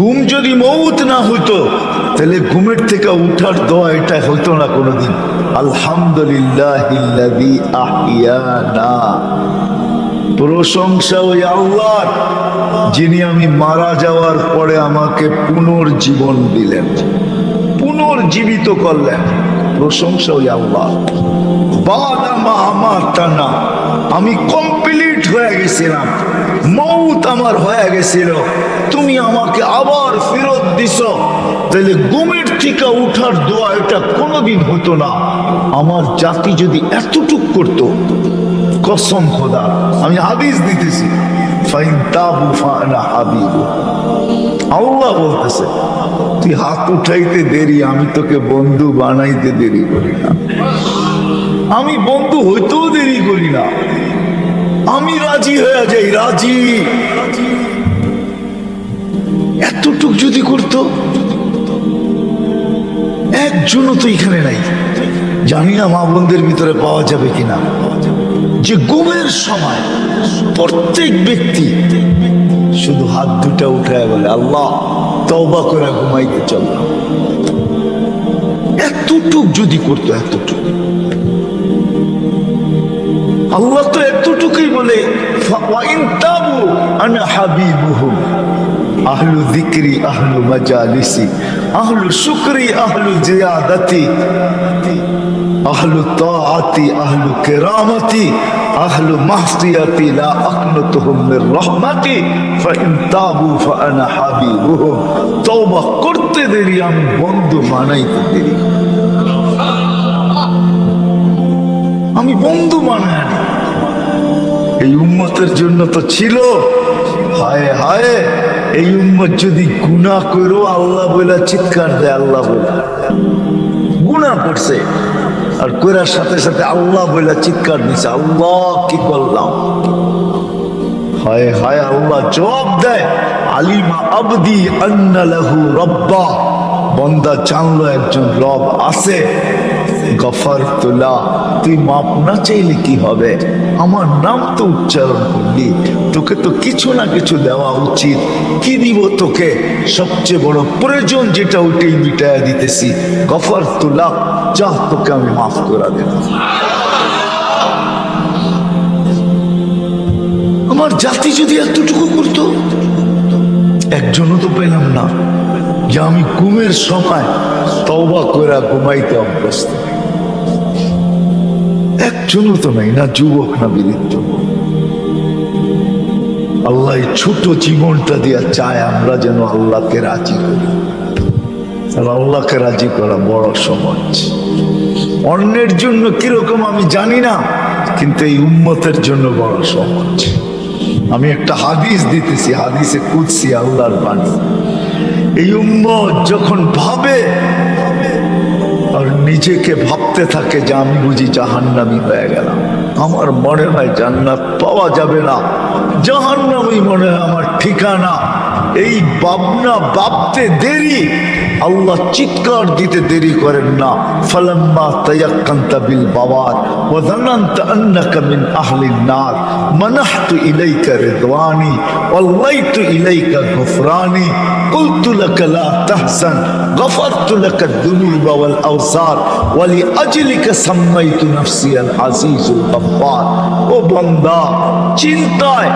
ঘুম যদি মৌত না হইতো, তাহলে ঘুমের থেকে উঠার দোয়া এটা হইতো না কোনোদিন। আলহামদুলিল্লাহ প্রশংসা ওই আল্লাহর, যিনি আমি মারা যাওয়ার পরে আমাকে পুনর্জীবন দিলেন, পুনর্জীবিত করলেন। প্রশংসা ওই আল্লাহ বাদামা আমার টানা আমি কমপ্লিট হয়ে গেছিলাম। মৌত আমার হয়ে গেছিল। তুমি আমাকে আবার ফেরত দিছ। তাহলে ঘুমের থেকে উঠার দোয়া এটা কোনোদিন হতো না। আমার জাতি যদি এতটুক করতো, কসম খোদা, আমি হাদিস দিতেছি। ফাইন তাবু ফানা হাবিবু। আল্লাহ বলতেছে, তুই হাত উঠাইতে দেরি, আমি তোকে বন্ধু বানাইতে দেরি করি না। আমি বন্ধু হইতেও দেরি করি না। আমি রাজি হয়ে যাই, রাজি। এতটুক যদি করতো, একজনও তো এখানে নাই। জানি না মা বোনদের ভিতরে পাওয়া যাবে কিনা। যে ঘুমের সময় প্রত্যেক ব্যক্তি শুধু হাত দুটা উঠায় বলে, আল্লাহ, তওবা করে ঘুমাইতে চল। এতটুক যদি করতো, এতটুক। আল্লাহ তো এতটুকুই বলে আনা হাবিবুহুম আহলু যিকরি, আহলু মাজালিসি আহলু শুকরি, আহলু জিয়াদাতি, আহলু তাআতি, আহলু কিরামতি, আহলু মাহসিয়াতি লা আকনুতুহুম মির রাহমাতি ফাইন তাবু ফাআনা হাবিবুহুম তওবা করতে দেরি, আমি বন্ধু বানাইতে আমি বন্ধু বানাই। এই উম্মতের জন্য তো ছিল। হায় হায়, এই উম্মত যদি গুণা করো আল্লাহ বলে চিৎকার দেয়, আল্লাহ বলে গুণা করছে। আর করার সাথে সাথে আল্লাহ বলে চিৎকার দিছে, আল্লাহ কি করলাম? হায় হায়, আল্লাহ জবাব দেয়, আলিমা আবদি আন্না লাহু রব্বা। বন্দা জানলো একজন রব আছে। গফর তোলা তুই মাপ না চাইলে কি হবে? আমার নাম তো উচ্চারণ করলি। তোকে তো কিছু না কিছু দেওয়া উচিত। কি দিব তোকে? সবচেয়ে বড় প্রয়োজন যেটা, ওইটাই মিটাইয়া দিতেছি। গফর তোলা যা তোকে আমি মাফ করে দেব। আমার জাতি যদি এতটুকু করতো, একজনও তো পেলাম না। যে আমি ঘুমের সময় তওবা করে ঘুমাইতে অভ্যস্ত। একজনও তো নাই, না যুবক, না বৃদ্ধ। আল্লাহ ছোট জীবনটা দিয়া চায় আমরা যেন আল্লাহকে রাজি করি। আল্লাহকে রাজি করা বড় সহজ অন্যের জন্য কীরকম আমি জানি না, কিন্তু এই উম্মতের জন্য বড় সহজ আমি একটা হাদিস দিতেছি, হাদিসে কুদসি আল্লাহর বাণী। এই উম্মত যখন ভাবে আর নিজেকে ভাবতে থাকে যে আমি বুঝি জাহান্নামি হয়ে গেলাম। আমার মনে হয় জান্নাত পাওয়া যাবে না। জাহান্নামি মনে হয় আমার ঠিকানা। এই ভাবনা ভাবতে দেরি আল্লাহ চিৎকার দিতে দেরি করেন না ফালাম্মা তায়াক্কান্তা বিল বাবার ওয়া যানান্তা আন্নাকা মিন আহলিন নার মানাহতু ইলাইকা রিদওয়ানি ওয়াল্লাইতু ইলাইকা গফরানি قلت لك لا تحزن غفرت لك الذنوب والأوزار ولأجلك سميت نفسي العزيز الغفار ও বন্দা চিন্তায়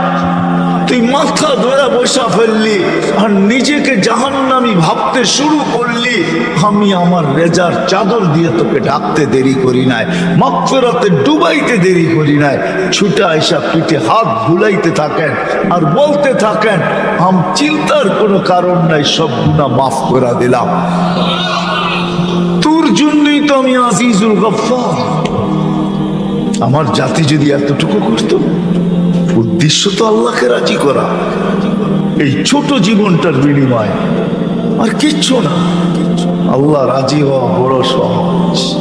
তুই মাথা ধরা বসা ফেললি আর নিজেকে জাহান্নামি ভাবতে শুরু করলি। আমি আমার রেজার চাদর দিয়ে তোকে ডাকতে দেরি করি নাই, মাগফিরাতে ডুবাইতে দেরি করি নাই। ছুটা এসা পিঠে হাত ভুলাইতে থাকেন আর বলতে থাকেন, আম চিন্তার কোনো কারণ নাই, সব গুণা মাফ করে দিলাম। তোর জন্যই তো আমি আজিজুল গফফার। আমার জাতি যদি এতটুকু করতো উদ্দেশ্য তো আল্লাহকে রাজি করা। এই ছোট জীবনটার বিনিময়। আর কিচ্ছু না। আল্লাহ রাজি হওয়া বড় সহজ।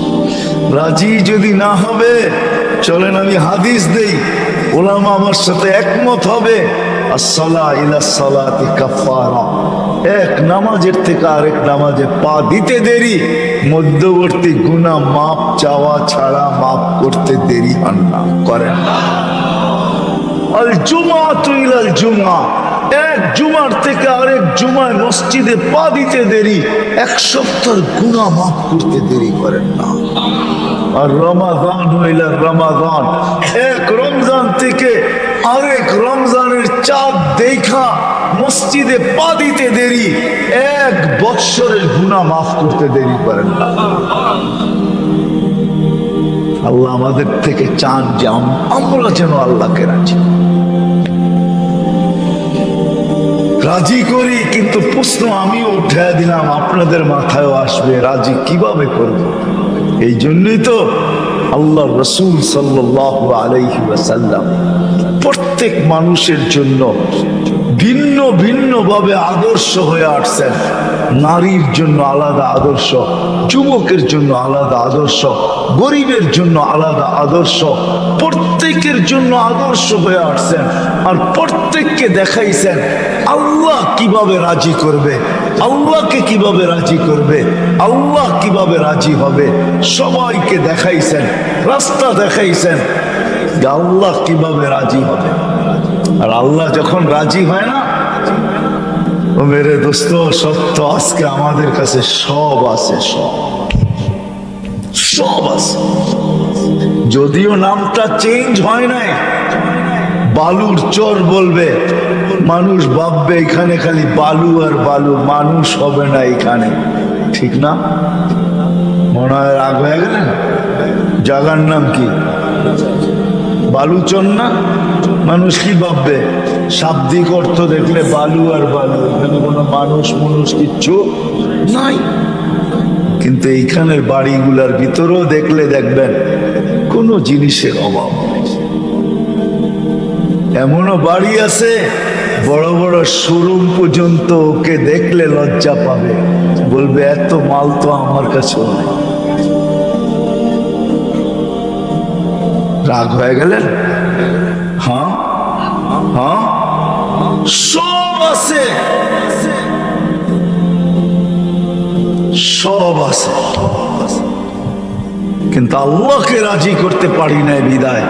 রাজি যদি না হবে, চলেন আমি হাদিস দেই। ওলামা আমার সাথে একমত হবে এক নামাজের থেকে আরেক নামাজে পা দিতে দেরি, মধ্যবর্তী গুণা মাপ চাওয়া ছাড়া মাপ করতে দেরি হন করেন না। আল জুমা তুইলাল জুমা। এক জুমার থেকে আরেক জুমায় মসজিদে পা দিতে দেরি, এক সপ্তাহ গুণা মাফ করতে দেরি করেন না। আর রমাদান হইলা রমাদান। এক রমজান থেকে আরেক রমজানের চাঁদ দেখা মসজিদে পা দিতে দেরি, এক বৎসরের গুণা মাফ করতে দেরি করেন না। আল্লাহ আমাদের থেকে চান যে আমরা যেন আল্লাহকে রাজি। রাজি করি, কিন্তু প্রশ্ন আমিও উঠে দিলাম, আপনাদের মাথায়ও আসবে, রাজি কীভাবে করব? এই জন্যই তো আল্লাহ রসুল সাল্লাহ ওয়াসাল্লাম প্রত্যেক মানুষের জন্য ভিন্ন ভিন্নভাবে আদর্শ হয়ে আসছেন। নারীর জন্য আলাদা আদর্শ, যুবকের জন্য আলাদা আদর্শ, গরিবের জন্য আলাদা আদর্শ, প্রত্যেকের জন্য আদর্শ হয়ে আসছেন আর প্রত্যেককে দেখাইছেন আল্লাহ কীভাবে রাজি করবে, আল্লাহকে কীভাবে রাজি করবে, আল্লাহ কীভাবে রাজি হবে, সবাইকে দেখাইছেন, রাস্তা দেখাইছেন আল্লাহ কীভাবে রাজি হবে। আর আল্লাহ যখন রাজি হয় না ও মেরে দোস্ত সত্য আজকে আমাদের কাছে সব আছে, সব। সব আছে। যদিও নামটা চেঞ্জ হয় নাই, বালুর চর বলবে, মানুষ ভাববে এখানে খালি বালু আর বালু, মানুষ হবে না এখানে। ঠিক না? মনে হয় রাগ হয়ে গেলেন জাগার নাম কি? বালুচর না? মানুষ কি ভাববে? শাব্দিক অর্থ দেখলে বালু আর বালু, এখানে কোনো মানুষ মানুষ কিচ্ছু নাই। কিন্তু এইখানের বাড়িগুলার ভিতরেও দেখলে দেখবেন কোনো জিনিসের অভাব এমনও বাড়ি আছে, বড় বড় শোরুম পর্যন্ত ওকে দেখলে লজ্জা পাবে। বলবে, এত মাল তো আমার কাছে রাগ হয়ে গেলেন? হ্যাঁ? হ্যাঁ? সব আছে। সব আছে। কিন্তু আল্লাহকে রাজি করতে পারি নাই বিদায়।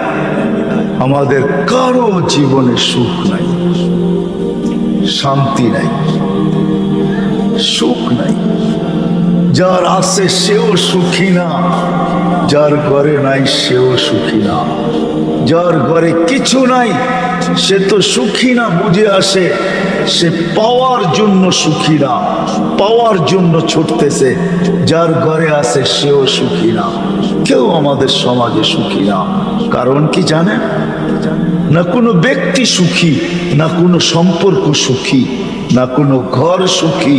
আমাদের কারও জীবনে সুখ নাই। শান্তি নাই। সুখ নাই। যার আছে সেও সুখী না। যার ঘরে নাই সেও সুখী না। যার ঘরে কিছু নাই সে তো সুখী না বুঝে আসে, সে পাওয়ার জন্য সুখী না, পাওয়ার জন্য ছুটতেছে, যার ঘরে আছে সেও সুখী না, কেউ আমাদের সমাজে সুখী না। কারণ কি জানেন? না কোনো ব্যক্তি সুখী, না কোনো সম্পর্ক সুখী, না কোনো ঘর সুখী,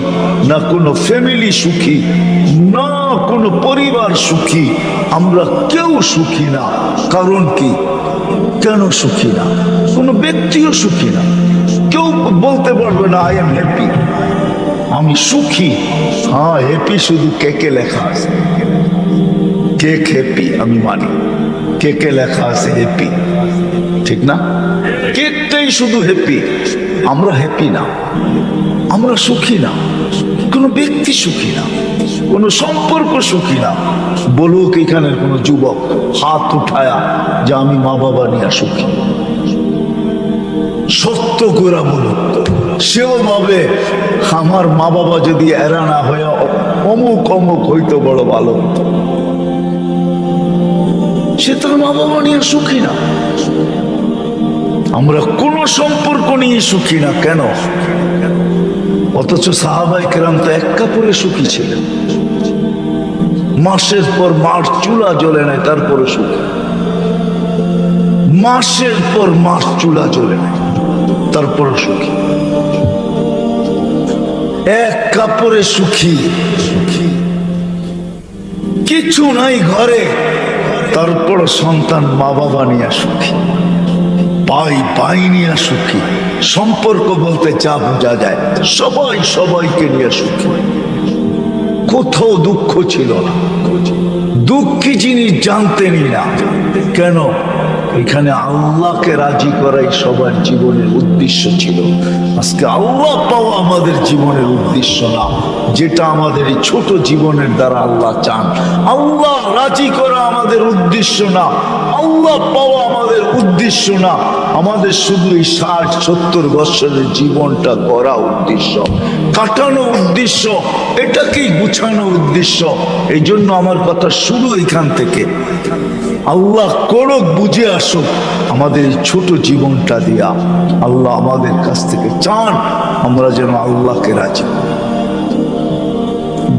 না কোনো ফ্যামিলি সুখী, না কোনো পরিবার সুখী, আমরা কেউ সুখী না। কারণ কি? কেন সুখী না? কোনো ব্যক্তিও সুখী না। কেউ বলতে পারবে না আই এম হ্যাপি আমি সুখী। হ্যাঁ হ্যাপি শুধু কেকে লেখা আছে। কেক হ্যাপি আমি মানি। কেকে লেখা আছে হ্যাপি ঠিক না? কেকটাই শুধু হ্যাপি আমরা হ্যাপি না। আমরা সুখী না। কোনো ব্যক্তি সুখী না। কোনো সম্পর্ক সুখী না। বলুক এখানের কোনো যুবক হাত উঠায়া যে আমি মা বাবা নিয়ে সুখী। সত্য করে বলুক, সেও ভাবে আমার মা বাবা যদি এরা না হয়ে অমুক অমুক হইতো বড় ভালো। সে তার মা বাবা নিয়ে সুখী না। আমরা কোনো সম্পর্ক নিয়ে সুখী না, কেন? অথচ সাহাবাই কেরাম তো এক কাপড়ে সুখী ছিলেন। মাসের পর মাস চুলা জ্বলে নেয় তারপরে সুখী মাসের পর মাস চুলা জ্বলে নেয় তারপরে সুখী এক কাপড়ে সুখী সুখী কিছু নাই ঘরে, তারপর সন্তান মা বাবা নিয়ে সুখী পাই পাই নিয়ে সুখী সম্পর্ক বলতে যা বোঝা যায়, সবাই সবাইকে নিয়ে সুখী কোথাও দুঃখ ছিল না। দুঃখী জিনিস জানতেনই না। কেন? এখানে আল্লাহকে রাজি করাই সবার জীবনের উদ্দেশ্য ছিল। আজকে আল্লাহ পাওয়া আমাদের জীবনের উদ্দেশ্য না। যেটা আমাদের এই ছোট জীবনের দ্বারা আল্লাহ চান। আল্লাহ রাজি করা আমাদের উদ্দেশ্য না। আল্লাহ পাওয়া আমাদের উদ্দেশ্য উদ্দেশ্য না। আমাদের শুধু এই ষাট, সত্তর বছরের জীবনটা করা উদ্দেশ্য। কাটানো উদ্দেশ্য, এটাকেই গুছানো উদ্দেশ্য। এই জন্য আমার কথা শুরু এখান থেকে। আল্লাহ করক বুঝে আসুক আমাদের এই ছোট জীবনটা দিয়া আল্লাহ আমাদের কাছ থেকে চান আমরা যেন আল্লাহকে রাজি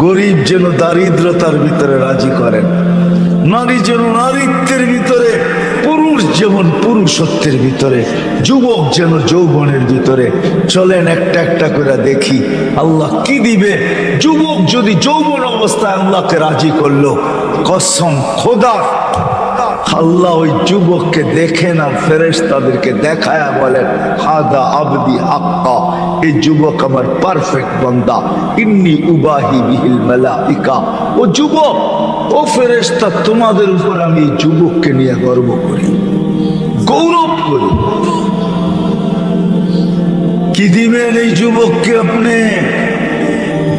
গরিব যেন দারিদ্রতার ভিতরে রাজি করেন, নারী যেন নারীত্বের ভিতরে পুরুষ যেমন পুরুষত্বের ভিতরে, যুবক যেন যৌবনের ভিতরে। চলেন একটা একটা করে দেখি আল্লাহ কি দিবে। যুবক যদি যৌবন অবস্থায় আল্লাহকে রাজি করল, কসম খোদা। আল্লাহ ওই যুবককে দেখে না ফেরেস তাদেরকে দেখায়া বলেন হাদা আবদি হাক্কা। এই যুবক আমার পারফেক্ট বন্দা। ইন্নি উবাহি বিহিল ও যুবক, ও ফেরেশতা, তোমাদের উপর আমি যুবককে নিয়ে গর্ব করি। গৌরব করি। কি দিবেন এই যুবককে আপনি?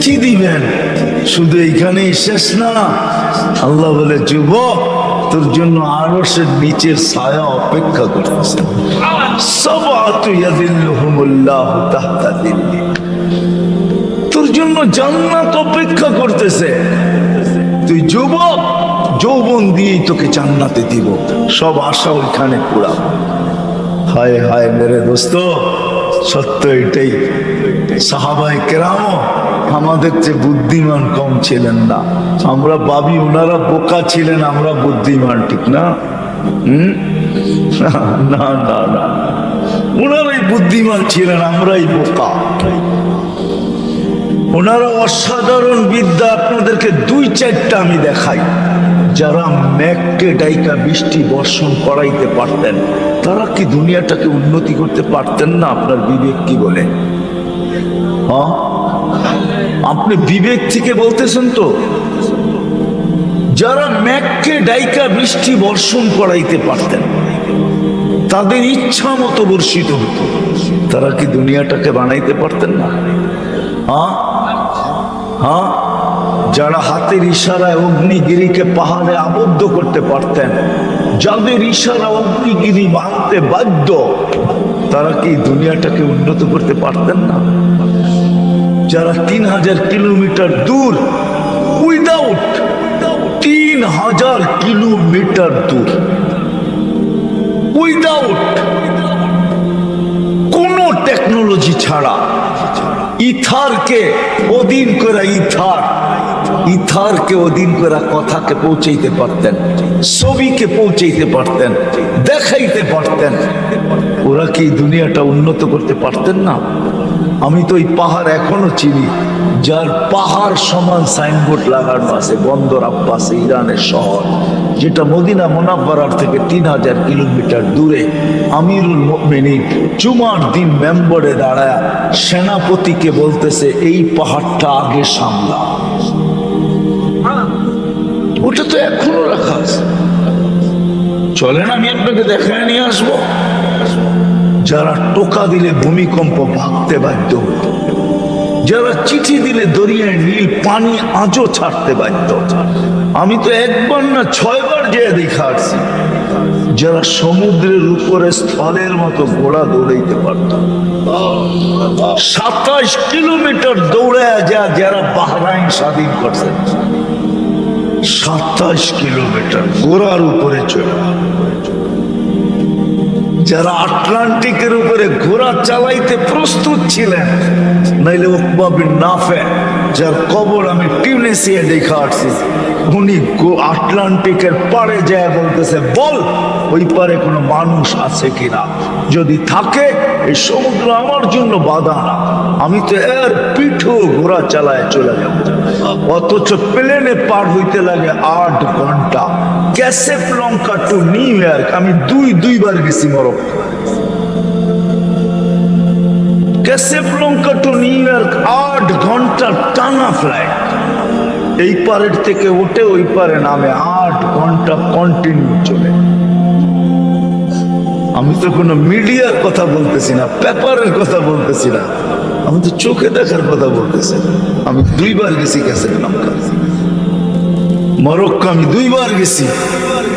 কি দিবেন? শুধু এইখানেই শেষ না। আল্লাহ বলে, যুবক, তোর জন্য আরসের নিচের ছায়া অপেক্ষা করতেছে। তোর জন্য জান্নাত অপেক্ষা করতেছে। তুই যুবক, যৌবন দিয়েই তোকে জান্নাতে দিব। সব আশা ওইখানে পুরাবো। হায় হায় মেরে দোস্ত, সত্য এটাই। সাহাবাই কেরাম আমাদের চেয়ে বুদ্ধিমান কম ছিলেন না। আমরা ভাবি ওনারা বোকা ছিলেন, আমরা বুদ্ধিমান, ঠিক না না না না। ওনারাই বুদ্ধিমান ছিলেন, আমরাই বোকা। ওনারা অসাধারণ বিদ্যা, আপনাদেরকে দুই চারটা আমি দেখাই। যারা ম্যাককে ডাইকা বৃষ্টি বর্ষণ করাইতে পারতেন, তারা কি দুনিয়াটাকে উন্নতি করতে পারতেন না? আপনার বিবেক কি বলে? হ্যাঁ? আপনি বিবেক থেকে বলতেছেন তো। যারা ম্যাককে ডাইকা বৃষ্টি বর্ষণ করাইতে পারতেন তাদের ইচ্ছা মতো বর্ষিত হতো। তারা কি দুনিয়াটাকে বানাইতে পারতেন না? হ্যাঁ? হ্যাঁ? যারা হাতের ইশারায় অগ্নিগিরিকে পাহাড়ে আবদ্ধ করতে পারতেন, যাদের ইশারা অগ্নিগিরি মানতে বাধ্য, তারা কি দুনিয়াটাকে উন্নত করতে পারতেন না? যারা তিন হাজার কিলোমিটার দূর উইদাউট তিন হাজার কিলোমিটার দূর টেকনোলজি ছাড়া। ইথারকে অধীন করা ইথার। ইথারকে অধীন করা কথাকে পৌঁছাইতে পারতেন, ছবিকে পৌঁছাইতে পারতেন, দেখাইতে পারতেন। ওরা কি দুনিয়াটা উন্নত করতে পারতেন না? আমি তো এই পাহাড় এখনও চিনি, যার পাহাড় সমান সাইনবোর্ড লাগানো আছে বন্দর আব্বাস ইরানের শহর, যেটা মদিনা মোনাব্বারার থেকে তিন হাজার কিলোমিটার দূরে। আমিরুল মিনিন জুমার দিন মেম্বরে দাঁড়ায় সেনাপতিকে বলতেছে, এই পাহাড়টা আগে সামলা। ওটা তো এখনও রাখা আছে। চলেন, আমি আপনাকে দেখায় নিয়ে আসব। যারা টোকা দিলে ভূমিকম্প ভাগতে বাধ্য হতো, যারা চিঠি দিলে দরিয়ায় নীল পানি আজও ছাড়তে বাধ্য আমি তো একবার না ছয়বার যেয়ে দেখা আসছি, যারা সমুদ্রের উপরে স্থলের মতো ঘোড়া দৌড়াইতে পারত। সাতাশ কিলোমিটার দৌড়ায় যা যারা বাহরাইন স্বাধীন করছে। সাতাশ কিলোমিটার ঘোড়ার উপরে চলে যারা আটলান্টিকের উপরে ঘোড়া চালাইতে প্রস্তুত ছিলেন, নাইলে উকবা বিন নাফে, যার কবর আমি টিউনেসিয়া দেখে আসছি, উনি আটলান্টিকের পারে যায় বলতেছে, বল, ওই পারে কোনো মানুষ আছে কিনা? যদি থাকে, এই সমুদ্র আমার জন্য বাধা না। আমি তো এর পিঠো ঘোড়া চালায় চলে যাব। অথচ প্লেনে পার হইতে লাগে আট ঘণ্টা। Casablanca to New York. আমি দুই, দুইবার গেছি Morocco. Casablanca to New York, আট ঘণ্টা টানা ফ্লাইট এই পারের থেকে উঠে ওই পারে নামে আট ঘণ্টা কন্টিনিউ চলে। আমি তো কোনো মিডিয়ার কথা বলতেছি না, পেপারের কথা বলতেছি না। আমি তো চোখে দেখার কথা বলতেছি আমি দুইবার গেছি ক্যাসেপ লঙ্কা। মরক্কো আমি দুইবার গেছি।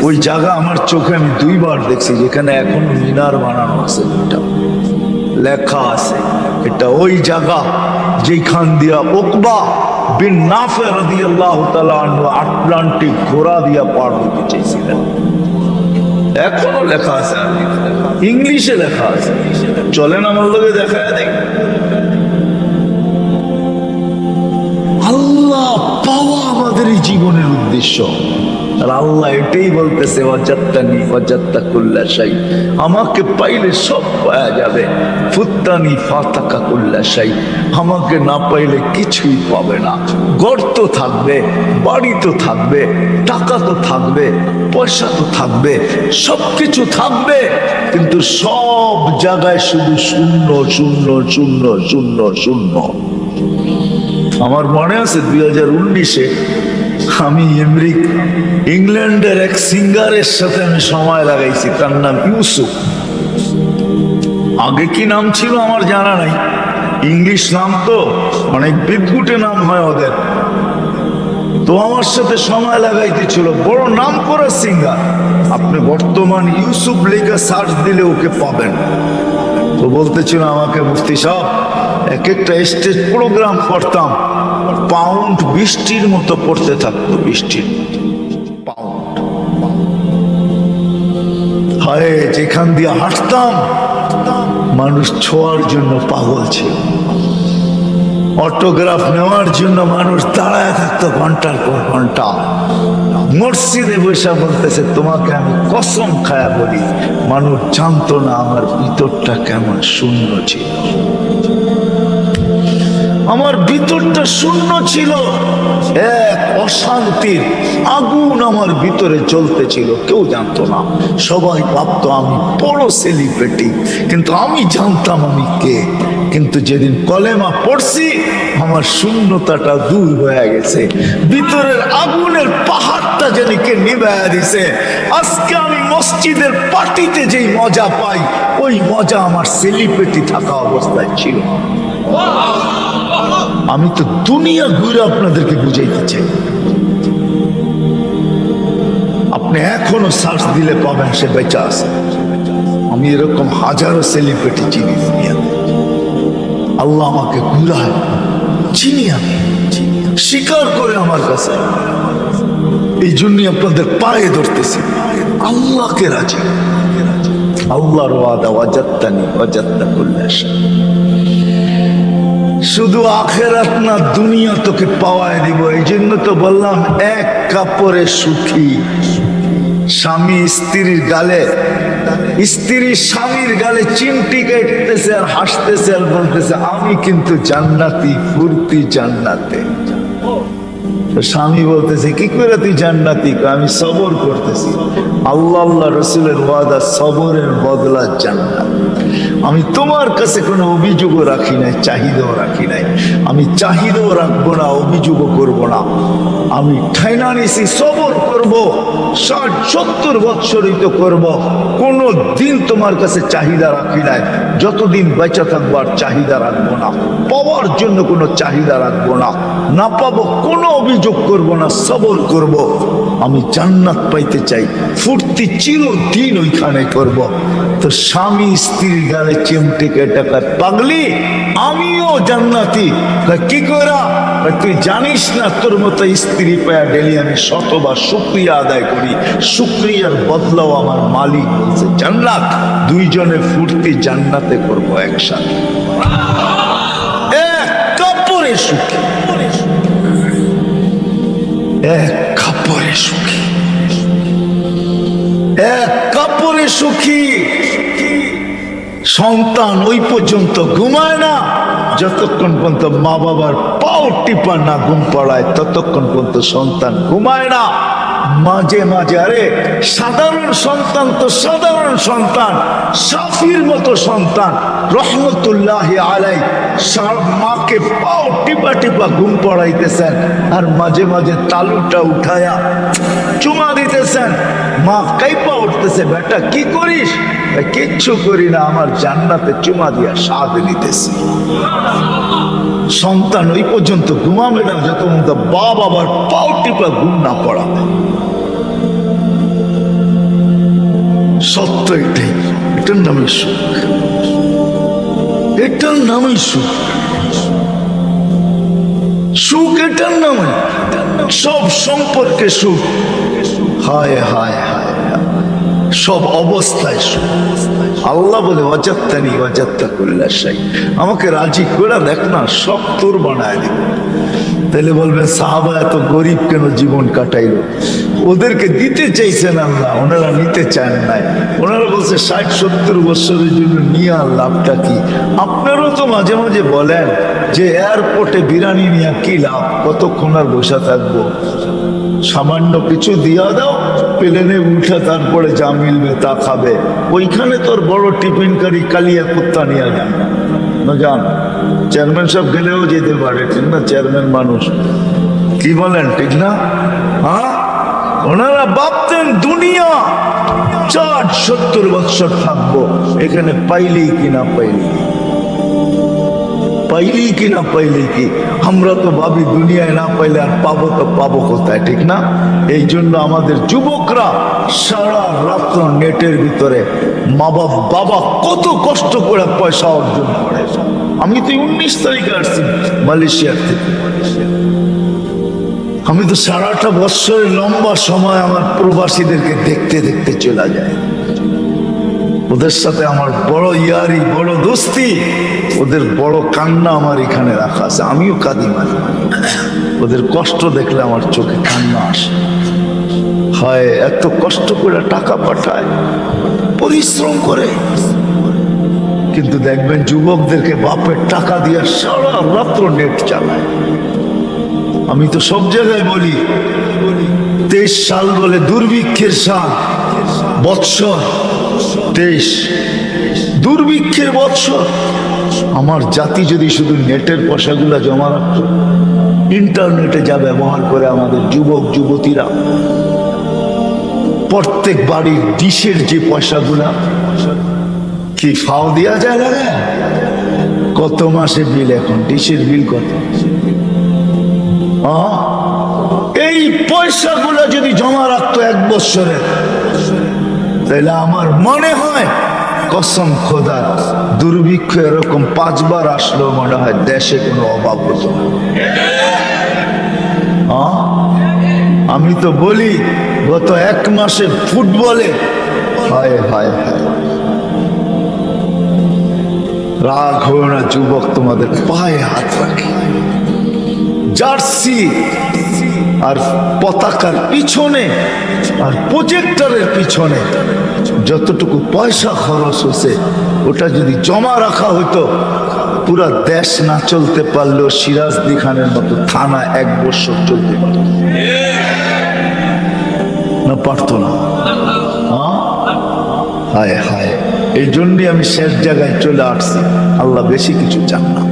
ওই জায়গা আমার চোখে আমি দুইবার দেখছি, যেখানে এখনও মিনার বানানো আছে এটা লেখা আছে, এটা ওই জায়গা যেখান দিয়া ওকবা বিন নাফে তাআলা আনহু আটলান্টিক ঘোড়া দিয়া পার হতে চেয়েছিলেন। এখনও লেখা আছে, ইংলিশে লেখা আছে। চলেন আমার লোকে দেখা দেখ পাওয়া আমাদের এই জীবনের উদ্দেশ্য। আর আল্লাহ এটাই বলতেছে অজাত্তানি অজাত্তা কুল্লাশাই আমাকে পাইলে সব পাওয়া যাবে। ফুত্তানি ফাতাকা কুল্লাশাই আমাকে না পাইলে কিছুই পাবে না। গর্ত থাকবে, বাড়ি তো থাকবে, টাকা তো থাকবে, পয়সা তো থাকবে সব কিছু থাকবে। কিন্তু সব জায়গায় শুধু শূন্য শূন্য শূন্য শূন্য শূন্য। আমার মনে আছে দুই হাজার উনিশে আমি এমরিক ইংল্যান্ডের এক সিঙ্গারের সাথে আমি সময় লাগাইছি। তার নাম ইউসুফ। আগে কি নাম ছিল আমার জানা নাই। ইংলিশ নাম তো অনেক বিদ্যুটে নাম হয় ওদের। তো আমার সাথে সময় লাগাইতেছিল বড় নাম করা সিঙ্গার। আপনি বর্তমান ইউসুফ লেখা সার্চ দিলে ওকে পাবেন। তো বলতেছিল আমাকে, মুফতি সাহেব এক একটা স্টেজ প্রোগ্রাম করতাম। পাউন্ড বৃষ্টির মতো পড়তে থাকতো বৃষ্টির পাউন্ড হায় যেখান দিয়ে হাঁটতাম, মানুষ ছোঁয়ার জন্য পাগল ছিল। অটোগ্রাফ নেওয়ার জন্য মানুষ দাঁড়ায় থাকতো ঘণ্টার পর ঘণ্টা। মসজিদে বসে বলতেছে, তোমাকে আমি কসম খায়া বলি, মানুষ জানতো না আমার ভিতরটা কেমন শূন্য ছিল। আমার ভিতরটা শূন্য ছিল। এক অশান্তির আগুন আমার ভিতরে জ্বলতে ছিল, কেউ জানতো না। সবাই ভাবতো আমি বড় সেলিব্রিটি কিন্তু আমি জানতাম আমি কে। কিন্তু যেদিন কলেমা পড়ছি, আমার শূন্যতাটা দূর হয়ে গেছে। ভিতরের আগুনের পাহাড়টা যেন কে নিবায়া দিছে, আজকে আমি মসজিদের পার্টিতে যেই মজা পাই, ওই মজা আমার সেলিব্রিটি থাকা অবস্থায় ছিল। আমি তো দুনিয়া ঘুরে আপনাদেরকে বুঝাইতে চাই। আপনি এখনও সার্চ দিলে পাবেন সে বেচা আছে। আমি এরকম হাজারো সেলিব্রিটি চিনি দুনিয়াতে। আল্লাহ আমাকে ঘুরায় চিনি আমি স্বীকার করে আমার কাছে। এই জন্যই আপনাদের পায়ে ধরতেছি। আল্লাহকে রাজি। আল্লাহর ওয়াদা, ওয়াজাত্তানি ওয়াজাত্তা কুল্লাশ শুধু আখেরাত না, দুনিয়া তোকে পাওয়ায় দিব। এই জন্য তো বললাম, এক কাপড়ে সুখী। স্বামী স্ত্রীর গালে, স্ত্রী স্বামীর গালে চিমটি কেটতেছে আর হাসতেছে আর বলতেছে, আমি কিন্তু জান্নাতি, ফুর্তি জান্নাতে। স্বামী বলতেছে, কি করে তুই জান্নাতি? আমি সবর করতেছি। আল্লাহ আল্লাহ রসুলের ওয়াদা, সবরের বদলা জান্নাত। আমি তোমার কাছে কোনো অভিযোগও রাখি নাই, চাহিদাও রাখি নাই। আমি চাহিদাও রাখব না, অভিযোগও করব না। আমি ঠাইনা নিছি, সবর করব, ষাট, সত্তর বৎসরিত করব। কোনো দিন তোমার কাছে চাহিদা রাখি নাই। যতদিন বেঁচে থাকব আর চাহিদা রাখব না। পাওয়ার জন্য কোনো চাহিদা রাখব না। না পাবো, কোনো অভিযোগ করব না, সবর করব। আমি জান্নাত পাইতে চাই, ফুর্তি চিরদিন ওইখানে করব। তো স্বামী স্ত্রীর গালে চিমটে টাকা পাগলি আমিও জান্নাতি। কয়, কি করা তুই জানিস না তোর মতো স্ত্রী পায়া ডেলি আমি শতবার শুক্রিয়া আদায় করি। শুক্রিয়ার বদলাও আমার মালিক বলছে জান্নাত দুইজনে ফুর্তি জান্নাতে করব একসাথে। এক কাপড়ে সুখী এক সন্তান ওই পর্যন্ত ঘুমায় না। যতক্ষণ পর্যন্ত মা বাবার পাও টিপা না ঘুম পড়ায়, ততক্ষণ পর্যন্ত সন্তান ঘুমায় না। মাঝে মাঝে, আরে, সাধারণ সন্তান তো সাধারণ সন্তান, সাফির মতো সন্তান। রহমতুল্লাহ আলাই মাকে পাও টিপা টিপা ঘুম পড়াইতেছেন। আর মাঝে মাঝে তালুটা উঠায়া চুমা দিতেছেন। মা কাইপা উঠতেছে, বেটা, কি করিস? কিচ্ছু করি না, আমার জান্নাতে চুমা দিয়া স্বাদ নিতেছি। সন্তান ওই পর্যন্ত ঘুমাবে না যত বাপ আবার পাও টিপা ঘুম না পড়াবে। সত্য এটাই, এটার নামই সুখ। এটার নামই সুখ। সুখ এটার নামে সব সম্পর্কে সুখ। হায় হায় হায়। সব অবস্থায় সুখ। আল্লাহ বলে অজাত্তানি অজাত্তা করলে সাই আমাকে রাজি করে দেখ না, সব তোর বানায় দিব তাহলে বলবেন, সাহাবা এত গরিব কেন জীবন কাটাইলো? ওদেরকে দিতে চাইছেন আল্লাহ, ওনারা নিতে চান নাই। ওনারা বলছে, ষাট, সত্তর বছরের জন্য নিয়ে আর লাভটা কি? আপনারও তো মাঝে মাঝে বলেন যে এয়ারপোর্টে বিরিয়ানি নিয়ে কি লাভ? কতক্ষণ আর বসে থাকব? সামান্য কিছু দিয়া দাও, প্লেনে উঠে তারপরে যা মিলবে তা খাবে। ওইখানে তোর বড় টিফিনকারী কালিয়া কুত্তা নিয়ে যান না যান চেয়ারম্যান সব গেলেও যেতে পারে, ঠিক না? চেয়ারম্যান মানুষ। কি বলেন, ঠিক না? হ্যাঁ? ওনারা ভাবতেন দুনিয়া, চার সত্তর বৎসর থাকব। এখানে পাইলেই কি না পাইলেই। পাইলেই কি, না পাইলেই কি? আমরা তো ভাবি দুনিয়ায় না পাইলে আর পাবো তো পাবো কোথায়, ঠিক না? এই জন্য আমাদের যুবকরা সারা রাত্র নেটের ভিতরে মা বাবা বাবা কত কষ্ট করে পয়সা অর্জন করে। আমি তো উনিশ তারিখে আসছি মালয়েশিয়ার থেকে। আমি তো সারাটা বৎসরের লম্বা সময় আমার প্রবাসীদেরকে দেখতে দেখতে চলে যায় ওদের সাথে আমার বড় ইয়ারি, বড় দোস্তি, ওদের বড় কান্না আমার এখানে রাখা আছে। আমিও কাঁদি মাঝে। ওদের কষ্ট দেখলে আমার চোখে কান্না আসে। হয়, এত কষ্ট করে টাকা পাঠায়, পরিশ্রম করে। কিন্তু দেখবেন যুবকদেরকে বাপের টাকা দিয়ে সারা রাত্র নেট চালায়। আমি তো সব জায়গায় বলি, তেইশ সাল বলে দুর্ভিক্ষের সাল, বৎসর। তেইশ দুর্ভিক্ষের বৎসর। আমার জাতি যদি শুধু নেটের পয়সাগুলো জমা রাখত, ইন্টারনেটে যা ব্যবহার করে আমাদের যুবক, যুবতীরা, প্রত্যেক বাড়ির ডিশের যে পয়সাগুলা, কি ফাও দেওয়া যায় না? কত মাসে বিল এখন? ডিশের বিল কত? এই পয়সাগুলো যদি জমা রাখতো এক বছরের তাহলে আমার মনে হয় কসম খোদা, দুর্ভিক্ষ এরকম পাঁচবার আসলো মনে হয় দেশে কোনো অভাব হতো আমি তো বলি, গত এক মাসে ফুটবলে হায় হায় হায়। রাগ হয়ে না যুবক তোমাদের পায়ে হাত রাখি। জার্সি আর পতাকার পিছনে আর প্রজেক্টরের পিছনে যতটুকু পয়সা খরচ হয়েছে, ওটা যদি জমা রাখা হতো পুরা দেশ না চলতে পারলেও সিরাজদি খানের মতো থানা এক বছর চলতে পারত। না পারতো না। হ্যাঁ? হায় হায়। এই জন্যই আমি শেষ জায়গায় চলে আসছি। আল্লাহ বেশি কিছু চান না।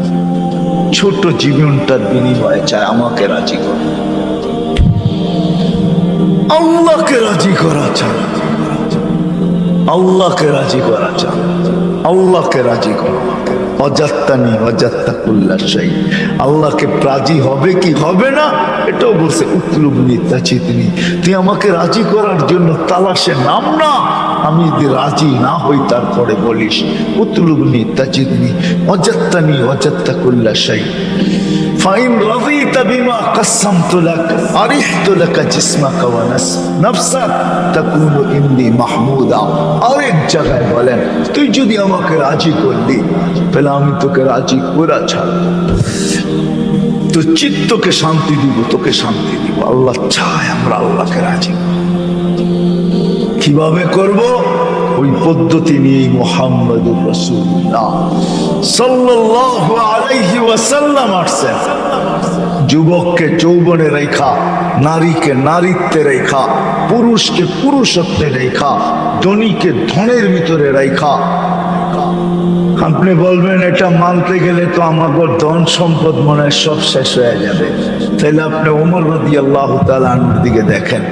ছোট জীবনটার বিনিময়ে চায়, আমাকে রাজি কর আল্লাহকে রাজি করা চান আল্লাহকে রাজি করা চান আল্লাহকে রাজি করা অজাত্তানি অজাত্তা কুল্লাশাই আল্লাহকে রাজি হবে কি হবে না, এটাও বলছে উতলুবনি তাচিতনি তুই আমাকে রাজি করার জন্য তালাশে নাম না, আমি যদি রাজি না হই তারপরে বলিস। উতলুবনি তাচিতনি অজাত্তানি অজাত্তা কুল্লাশাই ফাইন رضيت بما قسمت لك أرحت لك جسمك ونفس نفسك تكون عندي محمودا আরেক জায়গায় বলেন তুই যদি আমাকে রাজি করলি তাহলে আমি তোকে রাজি করা ছাড় তো চিত্তকে শান্তি দিব তোকে শান্তি দিব আল্লাহ চায় আমরা আল্লাহকে রাজি করি। কিভাবে করব ওই পদ্ধতি নিয়ে মোহাম্মদুর রসুল্লাহ সাল্লাল্লাহু আলাইহি ওয়াসাল্লাম আসছেন। যুবককে, যৌবনে রেখা, নারীকে, নারীত্বে রেখা, পুরুষকে পুরুষত্বে রেখা, ধনীকে ধনের ভিতরে রেখা। আপনি বলবেন, এটা মানতে গেলে তো আমাকে ধন সম্পদ মনে সব শেষ হয়ে যাবে। তাহলে আপনি ওমর রদি আল্লাহ তালার দিকে দেখেন।